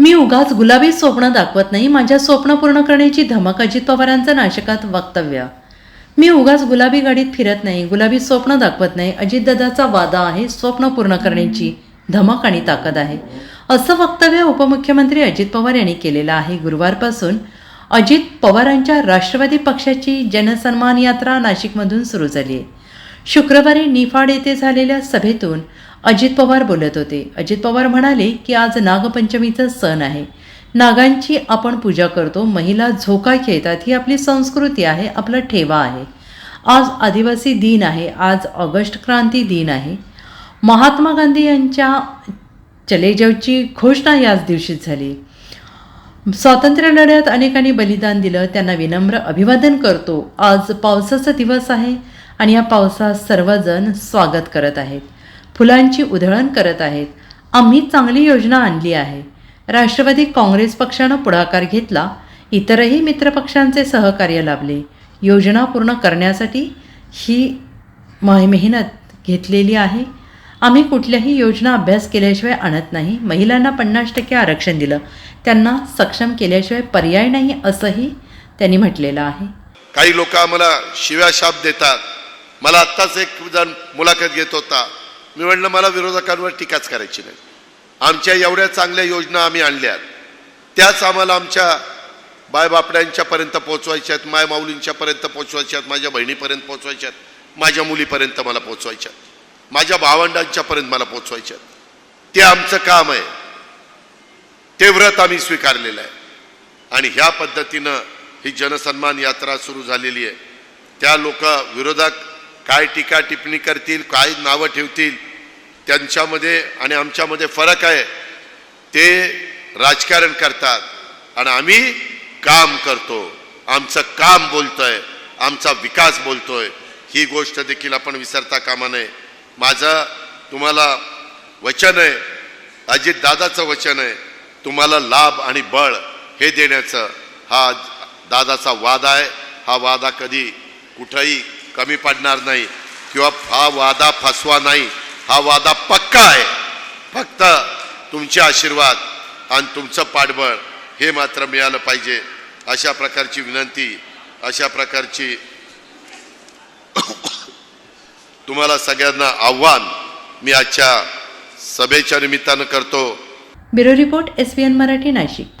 मी उगाच गुलाबी स्वप्न दाखवत नाही माझ्या स्वप्न पूर्ण करण्याची धमक अजित पवारांचं नाशकात वक्तव्य. मी उगाच गुलाबी गाडीत फिरत नाही गुलाबी स्वप्न दाखवत नाही अजितदादाचा वादा आहे स्वप्न पूर्ण करण्याची धमक आणि ताकद आहे. असं वक्तव्य उपमुख्यमंत्री अजित पवार यांनी केलेलं आहे. गुरुवारपासून अजित पवारांच्या राष्ट्रवादी पक्षाची जनसन्मान यात्रा नाशिकमधून सुरू झाली आहे. शुक्रवारी निफाड येथे झालेल्या सभेतून अजित पवार बोलत होते. अजित पवार म्हणाले की आज नागपंचमीचा सण आहे. नागांची आपण पूजा करतो. महिला झोका खेळतात. ही आपली संस्कृती आहे. आपला ठेवा आहे. आज आदिवासी दिन आहे. आज ऑगस्ट क्रांती दिन आहे. महात्मा गांधी यांच्या चलेजावची घोषणा याच दिवशीच झाली. स्वातंत्र्य लढ्यात अनेकांनी बलिदान दिलं. त्यांना विनम्र अभिवादन करतो. आज पावसाचा दिवस आहे आणि या पावसात सर्वजण स्वागत करत आहेत. फुलांची उधळण करत आहेत. आम्ही चांगली योजना आणली आहे. राष्ट्रवादी काँग्रेस पक्षानं पुढाकार घेतला. इतरही मित्रपक्षांचे सहकार्य लाभले. योजना पूर्ण करण्यासाठी ही म- मेहनत घेतलेली आहे. आम्ही कुठल्याही योजना अभ्यास केल्याशिवाय आणत नाही. महिलांना पन्नास टक्के आरक्षण दिलं. त्यांना सक्षम केल्याशिवाय पर्याय नाही असंही त्यांनी म्हटलेलं आहे. काही लोक आम्हाला शिव्या शाप देतात. मला आत्ताच एक जण मुलाखत घेत होता. मी म्हणलं मला विरोधकांवर टीकाच करायची नाही. आमच्या एवढ्या चांगल्या योजना आम्ही आणल्या. त्याच आम्हाला आमच्या बायबापड्यांच्यापर्यंत पोचवायच्या आहेत माय माऊलींच्यापर्यंत पोचवायच्या आहेत माझ्या बहिणीपर्यंत पोचवायच्या आहेत माझ्या मुलीपर्यंत मला पोचवायच्या आहेत माझ्या भावंडांच्यापर्यंत मला पोचवायच्या आहेत. ते आमचं काम आहे. ते व्रत आम्ही स्वीकारलेलं आहे. आणि ह्या पद्धतीनं ही जनसन्मान यात्रा सुरू झालेली आहे. त्या लोक विरोधक काय टीका टिप्पणी करतील काय नावं ठेवतील त्यांच्यामध्ये आणि आमच्यामध्ये फरक आहे. ते राजकारण करतात आणि आम्ही काम करतो. आमचं काम बोलतोय आमचा विकास बोलतोय. ही गोष्ट देखील आपण विसरता कामा नये. माझं तुम्हाला वचन आहे अजित दादाचं वचन आहे तुम्हाला लाभ आणि बळ हे देण्याचं हा दादाचा वादा आहे. हा वादा कधी कुठंही कमी पडणार नाही किंवा हा वादा फसवा नाही हा वादा पक्का आहे. फक्त तुमचे आशीर्वाद आणि तुमचं पाठबळ हे मात्र मिळालं पाहिजे. अशा प्रकारची विनंती अशा प्रकारची तुम्हाला सगळ्यांना आव्हान मी आजच्या सभेच्या निमित्तानं करतो. Bureau report S Marathi Nashik.